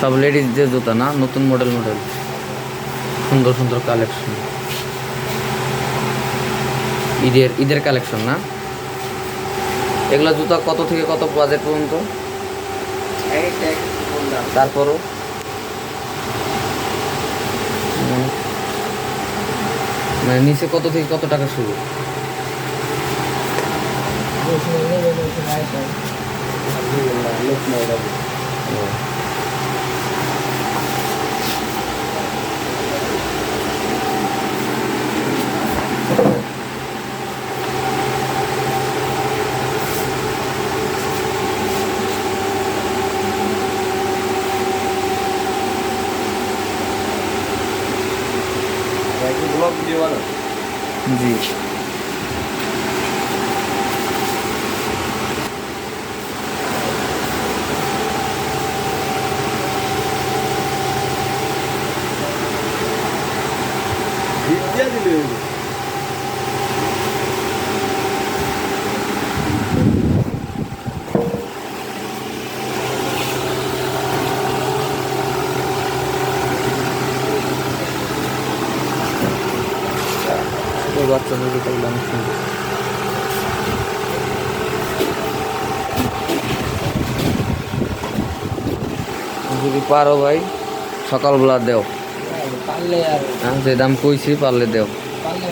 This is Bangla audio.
সব লেডিস যে জুতা না, নতুন মডেল মডেল সুন্দর সুন্দর কালেকশন ঈদের ঈদের কালেকশন না? এগুলা জুতা কত থেকে কত বাজেট পর্যন্ত? তারপরও? মানে নিচে কত থেকে কত টাকা শুরু? বেশি बाइक में ब्लॉक वीडियो वाला जी Yeah, you do. বানাও জি বিদ্যা দিলে ছোট বাচ্চাদের অনেক সুন্দর যদি পারো ভাই, সকালবেলা দেও। পারলে আর হ্যাঁ যে দাম কইছি পারলে দেও। পারলে